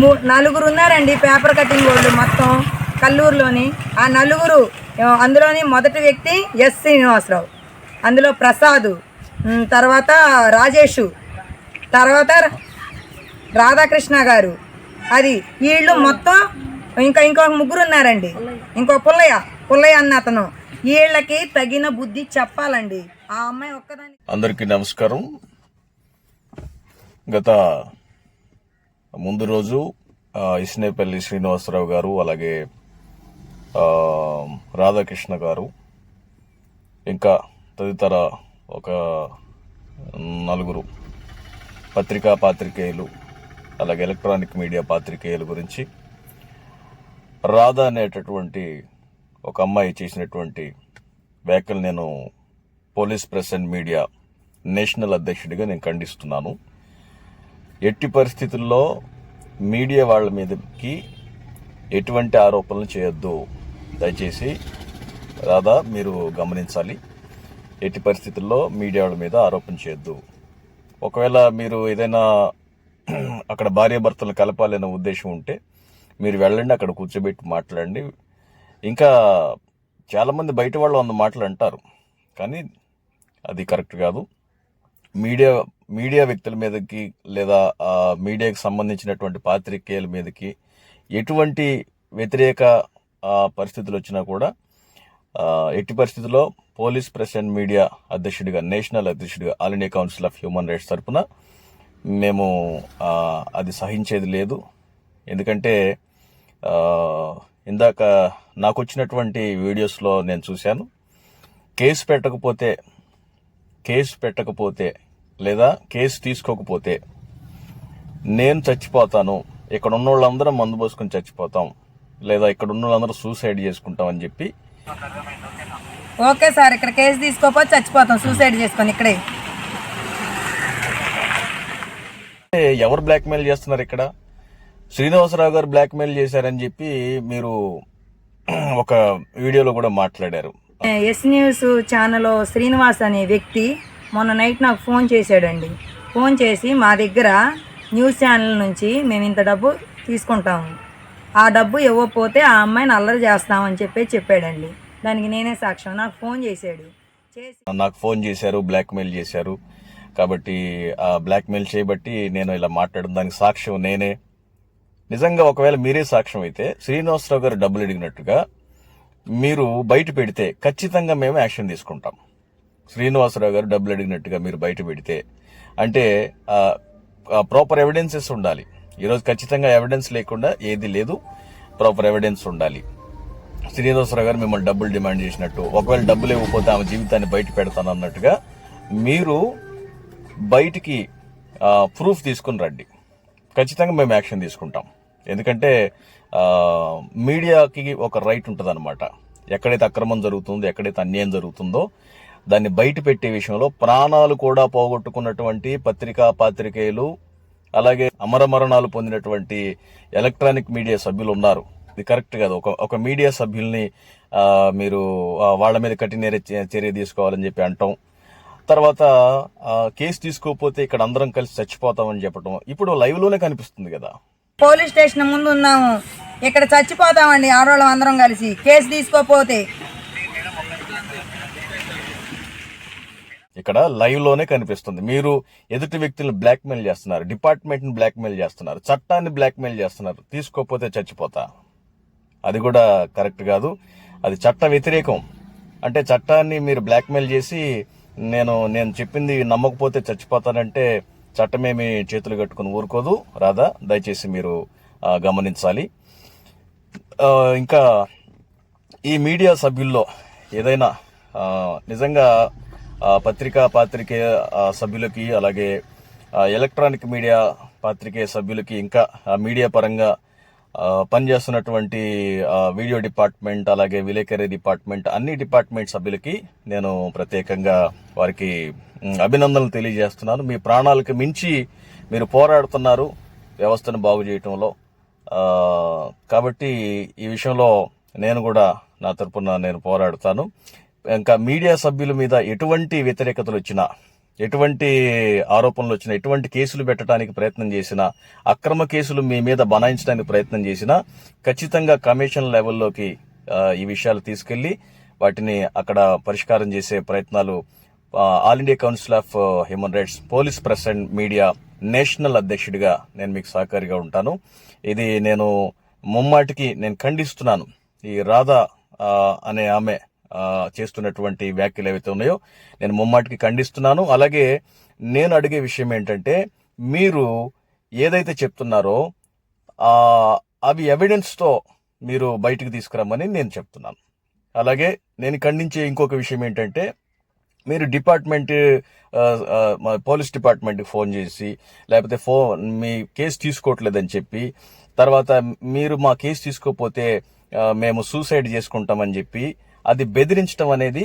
మూ నలుగురు ఉన్నారండి పేపర్ కటింగ్ వాళ్ళు మొత్తం కల్లూరులోని. ఆ నలుగురు అందులోని మొదటి వ్యక్తి ఎస్ శ్రీనివాసరావు. అందులో ప్రసాద్ తర్వాత రాజేషు తర్వాత రాధాకృష్ణ గారు. అది వీళ్ళు మొత్తం ఇంకా ఇంకొక ముగ్గురు ఉన్నారండి. ఇంకో పుల్లయ్య పుల్లయ్య అన్న అతను. వీళ్ళకి తగిన బుద్ధి చెప్పాలండి. ఆ అమ్మాయి ఒక్కదాని అందరికీ నమస్కారం. గత ముందు రోజు ఆ, ఇస్నేపల్లి శ్రీనివాసరావు గారు అలాగే రాధాకృష్ణ గారు ఇంకా తదితర ఒక నలుగురు పత్రికా పాత్రికేయులు అలాగే ఎలక్ట్రానిక్ మీడియా పాత్రికేయుల గురించి రాధా అనేటటువంటి ఒక అమ్మాయి చేసినటువంటి వ్యాఖ్యలు నేను police press and media national అధ్యక్షుడిగా నేను ఖండిస్తున్నాను. ఎట్టి పరిస్థితుల్లో మీడియా వాళ్ళ మీదకి ఎటువంటి ఆరోపణలు చేయొద్దు. దయచేసి రాధా మీరు గమనించాలి. ఎట్టి పరిస్థితుల్లో మీడియా వాళ్ళ మీద ఆరోపణ చేయొద్దు. ఒకవేళ మీరు ఏదైనా అక్కడ భార్యాభర్తలు కలపాలనే ఉద్దేశం ఉంటే మీరు వెళ్ళండి అక్కడ కూర్చోబెట్టి మాట్లాడండి. ఇంకా చాలామంది బయట వాళ్ళు వంద మాటలు అంటారు. కానీ అది కరెక్ట్ కాదు. మీడియా మీడియా వ్యక్తుల మీదకి లేదా మీడియాకి సంబంధించినటువంటి పాత్రికేయుల మీదకి ఎటువంటి వ్యతిరేక పరిస్థితులు వచ్చినా కూడా ఎట్టి పరిస్థితుల్లో పోలీస్ ప్రెస్ అండ్ మీడియా అధ్యక్షుడిగా నేషనల్ అధ్యక్షుడిగా All India Council of Human Rights తరపున మేము అది సహించేది లేదు. ఎందుకంటే ఇందాక నాకు వచ్చినటువంటి వీడియోస్లో నేను చూశాను. కేసు పెట్టకపోతే కేసు పెట్టకపోతే లేదా కేసు తీసుకోకపోతే నేను చచ్చిపోతాను ఇక్కడ ఉన్న వాళ్ళందరం మందు పోసుకొని చచ్చిపోతాం లేదా ఇక్కడ ఉన్న వాళ్ళందరూ సూసైడ్ చేసుకుంటాం అని చెప్పి ఓకే సార్ ఇక్కడ కేసు తీసుకోపోతే చచ్చిపోతాం సూసైడ్ చేసుకొని ఇక్కడే. ఎవరు బ్లాక్మెయిల్ చేస్తున్నారు ఇక్కడ? శ్రీనివాసరావు గారు బ్లాక్మెయిల్ చేశారని చెప్పి మీరు ఒక వీడియోలో కూడా మాట్లాడారు. ఎస్ న్యూస్ ఛానల్ శ్రీనివాస్ అనే వ్యక్తి మొన్న నైట్ నాకు ఫోన్ చేశాడండి. ఫోన్ చేసి మా దగ్గర న్యూస్ ఛానల్ నుంచి మేము ఇంత డబ్బు తీసుకుంటాము. ఆ డబ్బు ఇవ్వకపోతే ఆ అమ్మాయిని అల్లరి చేస్తామని చెప్పి చెప్పాడండి. దానికి నేనే సాక్ష్యం. నాకు ఫోన్ చేశాడు. చేసి నాకు ఫోన్ చేశారు బ్లాక్మెయిల్ చేశారు. కాబట్టి ఆ బ్లాక్మెయిల్ చేయబట్టి నేను ఇలా మాట్లాడడం దానికి సాక్ష్యం నేనే. నిజంగా ఒకవేళ మీరే సాక్ష్యం అయితే శ్రీనివాసరావు గారు డబ్బులు అడిగినట్టుగా మీరు బయట పెడితే ఖచ్చితంగా మేము యాక్షన్ తీసుకుంటాం. శ్రీనివాసరావు గారు డబ్బులు అడిగినట్టుగా మీరు బయట పెడితే అంటే ప్రాపర్ ఎవిడెన్సెస్ ఉండాలి. ఈరోజు ఖచ్చితంగా ఎవిడెన్స్ లేకుండా ఏది లేదు ప్రాపర్ ఎవిడెన్స్ ఉండాలి. శ్రీనివాసరావు గారు మిమ్మల్ని డబ్బులు డిమాండ్ చేసినట్టు ఒకవేళ డబ్బులు ఇవ్వకపోతే ఆమె జీవితాన్ని బయట పెడతాను అన్నట్టుగా మీరు బయటికి ప్రూఫ్ తీసుకుని రండి. ఖచ్చితంగా మేము యాక్షన్ తీసుకుంటాం. ఎందుకంటే మీడియాకి ఒక రైట్ ఉంటుంది ఎక్కడైతే అక్రమం జరుగుతుందో ఎక్కడైతే అన్యాయం జరుగుతుందో దాన్ని బయట పెట్టే విషయంలో ప్రాణాలు కూడా పోగొట్టుకున్నటువంటి పత్రికా పాత్రికేయులు అలాగే అమరమరణాలు పొందినటువంటి ఎలక్ట్రానిక్ మీడియా సభ్యులు ఉన్నారు. ఇది కరెక్ట్ కాదు. ఒక ఒక మీడియా సభ్యుల్ని మీరు వాళ్ళ మీద కఠిన చర్య- తీసుకోవాలని చెప్పి అంటాం. తర్వాత కేసు తీసుకోకపోతే ఇక్కడ అందరం కలిసి చచ్చిపోతామని చెప్పడం ఇప్పుడు లైవ్లోనే కనిపిస్తుంది కదా. పోలీస్ స్టేషన్ ముందు ఉన్నాము. ఇక్కడ చచ్చిపోతామండి. ఆడవాళ్ళం అందరం కలిసి. కేసు తీసుకోకపోతే ఇక్కడ లైవ్లోనే కనిపిస్తుంది. మీరు ఎదుటి వ్యక్తులను బ్లాక్మెయిల్ చేస్తున్నారు డిపార్ట్మెంట్ని బ్లాక్మెయిల్ చేస్తున్నారు చట్టాన్ని బ్లాక్మెయిల్ చేస్తున్నారు. తీసుకోకపోతే చచ్చిపోతా. అది కూడా కరెక్ట్ కాదు. అది చట్ట వ్యతిరేకం. అంటే చట్టాన్ని మీరు బ్లాక్మెయిల్ చేసి నేను నేను చెప్పింది నమ్మకపోతే చచ్చిపోతానంటే చట్టమేమి చేతులు కట్టుకుని ఊరుకోదు. రాదా దయచేసి మీరు గమనించాలి. ఇంకా ఈ మీడియా సభ్యుల్లో ఏదైనా నిజంగా పత్రికా పాత్రికేయ సభ్యులకి అలాగే ఎలక్ట్రానిక్ మీడియా పాత్రికేయ సభ్యులకి ఇంకా మీడియా పరంగా పనిచేస్తున్నటువంటి వీడియో డిపార్ట్మెంట్ అలాగే విలేకరి డిపార్ట్మెంట్ అన్ని డిపార్ట్మెంట్ సభ్యులకి నేను ప్రత్యేకంగా వారికి అభినందనలు తెలియజేస్తున్నాను. మీ ప్రాణాలకు మించి మీరు పోరాడుతున్నారు వ్యవస్థను బాగు చేయటంలో. కాబట్టి ఈ విషయంలో నేను కూడా నా తరపున నేను పోరాడుతాను. ఇంకా మీడియా సభ్యుల మీద ఎటువంటి వ్యతిరేకతలు వచ్చినా ఎటువంటి ఆరోపణలు వచ్చినా ఎటువంటి కేసులు పెట్టడానికి ప్రయత్నం చేసినా అక్రమ కేసులు మీ మీద బనాయించడానికి ప్రయత్నం చేసినా ఖచ్చితంగా కమిషన్ లెవెల్లోకి ఈ విషయాలు తీసుకెళ్ళి వాటిని అక్కడ పరిష్కారం చేసే ప్రయత్నాలు All India Council of Human Rights police press and media national అధ్యక్షుడిగా నేను మీకు సహకారిగా ఉంటాను. ఇది నేను ముమ్మాటికి నేను ఖండిస్తున్నాను. ఈ రాధా అనే ఆమె చేస్తున్నటువంటి వ్యాఖ్యలు ఏవైతే ఉన్నాయో నేను ముమ్మాటికి ఖండిస్తున్నాను. అలాగే నేను అడిగే విషయం ఏంటంటే మీరు ఏదైతే చెప్తున్నారో అవి ఎవిడెన్స్తో మీరు బయటికి తీసుకురమ్మని నేను చెప్తున్నాను. అలాగే నేను ఖండించే ఇంకొక విషయం ఏంటంటే మీరు డిపార్ట్మెంట్ పోలీస్ డిపార్ట్మెంట్కి ఫోన్ చేసి లేకపోతే ఫోన్ మీ కేసు తీసుకోవట్లేదని చెప్పి తర్వాత మీరు మా కేసు తీసుకోకపోతే మేము సూసైడ్ చేసుకుంటామని చెప్పి అది బెదిరించడం అనేది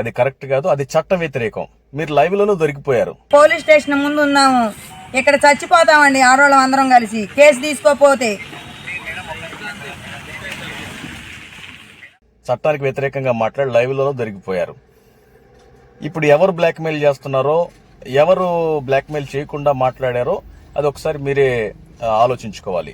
అది కరెక్ట్ కాదు అది చట్ట వ్యతిరేకం. మీరు లైవ్లలో దొరికిపోయారు. పోలీస్ స్టేషన్ ముందు ఉన్నాము. ఇక్కడ చచ్చిపోతామండి ఆడవాళ్ళం అందరం కలిసి. కేసు తీసుకోపోతే. చట్టానికి వ్యతిరేకంగా మాట్లాడి లైవ్లలో దొరికిపోయారు. ఇప్పుడు ఎవరు బ్లాక్మెయిల్ చేస్తున్నారో ఎవరు బ్లాక్మెయిల్ చేయకుండా మాట్లాడారో అది ఒకసారి మీరే ఆలోచించుకోవాలి.